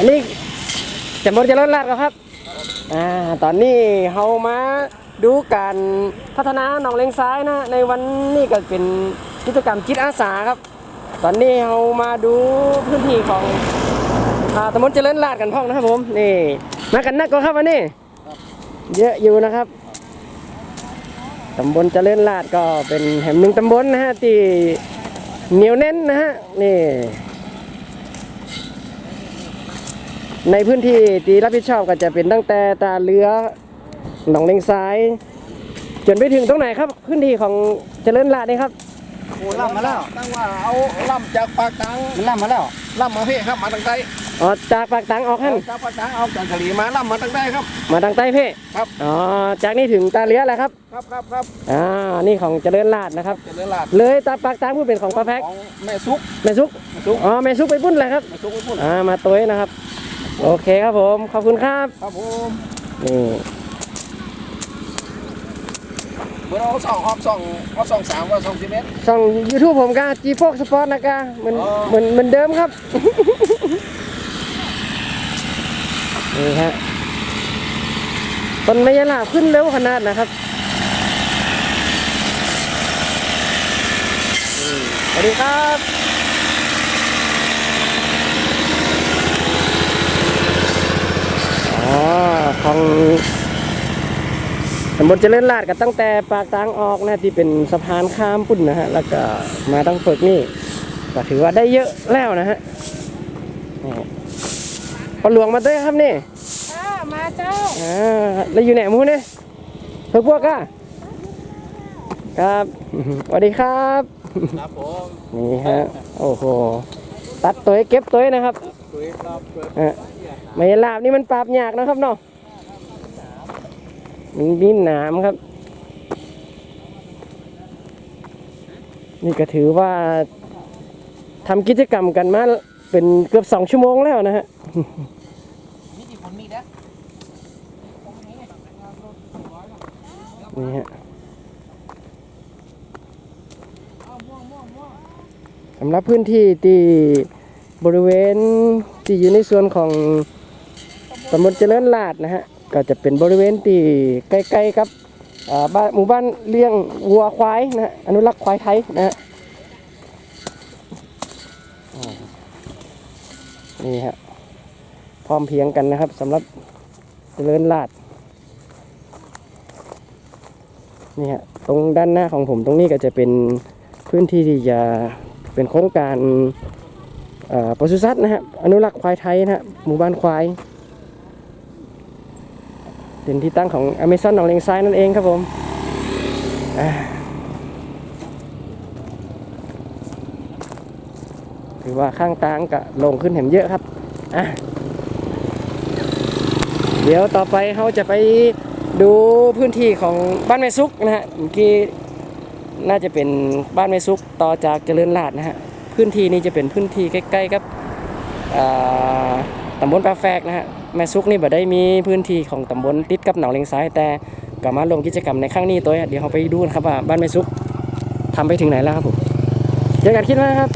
อันนี้จะหมดจะลดลาดครับอ่าตอนนี้เรามาดูการพัฒนาหนองเลงซ้ายนะ ในวันนี้ก็เป็นกิจกรรมจิตอาสาครับ ตอนนี้เรามาดูพื้นที่ของอาตำบลเจริญลาดกันพ่องนะครับผมนี่มากันนักก็ครับวันนี้เยอะอยู่นะครับตำบลเจริญลาดก็เป็นแห่งหนึ่งตำบลนะฮะที่เหนียวแน่นนะฮะนี่ ในพื้นที่ที่รับผิดชอบก็จะเป็นตั้งแต่ตาเรือหนองเลงซ้าย จนไปถึงตรงไหนครับ พื้นที่ของเจริญลาดนี่ครับโอ้ล่ำมาแล้วตั้งว่าเอาล่ำจากปากตังมันล่ำมาแล้วล่ำมาพี่ครับมาทางใต้อ๋อจากปากตังออกหันจากปากตังเอาจากกะหรี่มาล่ำมาทางใต้ครับ มาทางใต้เพ่ครับอ๋อจากนี่ถึงตาเรือแหละครับครับครับครับอ่านี่ของเจริญลาดนะครับเจริญลาดเลยตาปากตังผู้เป็นของปลาแพ็กของแม่ซุกแม่ซุกแม่ซุกอ๋อแม่ซุกไปปุ้นแหละครับแม่ซุกไม่พูดอ่ามาตัวนะครับ โอเคครับผม ขอบคุณครับ ครับผมนี่เมื่อเราสองออกสองออกสองสามว่าสองสิบเมตร ช่อง YouTube ผมก็จีโฟกสปอร์ตนะกะเหมือนอ๋อ เหมือนเหมือนเดิมครับ นี่ฮะต้นไม้ยะลาขึ้นเร็วขนาดนะครับนี่สวัสดีครับอ๋อ ของตำบลเจริญราษฎร์ก็ตั้งแต่ปากทางออกนะที่เป็นสะพานข้ามปุ่นนะฮะแล้วก็มาตั้งฝึกนี่ก็ถือว่าได้เยอะแล้วนะฮะนี่ปลาหลวงมาด้วยครับนี่จ้ามาเจ้าอ่าแล้วอยู่ไหนหมูเนี่ยเพื่อพวกก้าครับสวัสดีครับครับผมนี่ฮะโอ้โหตัดตัวเก็บตัวนะครับคุยครับเปิดอะไม่ลาบนี่มันปราบยากนะครับเนาะ มันมีหนามครับ นี่ก็ถือว่าทำกิจกรรมกันมาเป็นเกือบสองชั่วโมงแล้วนะฮะนี่ฮะสำหรับพื้นที่ที่บริเวณที่อยู่ในส่วนของตำบลเจริญลาดนะฮะ ก็จะเป็นบริเวณที่ใกล้ๆกับบ้านหมู่บ้านเลี้ยงวัวควายนะอนุรักษ์ควายไทยนะฮะนี่ฮะพร้อมเพียงกันนะครับสำหรับเจริญลาดนี่ฮะตรงด้านหน้าของผมตรงนี้ก็จะเป็นพื้นที่ที่จะเป็นโครงการปศุสัตว์นะฮะอนุรักษ์ควายไทยนะฮะหมู่บ้านควาย เป็นที่ตั้งของอเมซอนหนองเลงซ้ายนั่นเองครับผมถือว่าข้างตางก็ลงขึ้นเห็นเยอะครับอะเดี๋ยวต่อไปเขาจะไปดูพื้นที่ของบ้านแม่ซุกนะฮะเมื่อกี้น่าจะเป็นบ้านแม่ซุกต่อจากเจริญราษฎร์นะฮะพื้นที่นี้จะเป็นพื้นที่ใกล้ๆกับอ่า ตำบลปลาแฟกนะฮะแม่ซุกนี่บ่ได้มีพื้นที่ของตำบลติดกับหนองเลงซ้ายแต่ก็มาลงกิจกรรมในครั้งนี้ตัวเดี๋ยวเราไปดูนะครับว่าบ้านแม่ซุกทำไปถึงไหนแล้วครับผมเจอกันคิดว่าครับ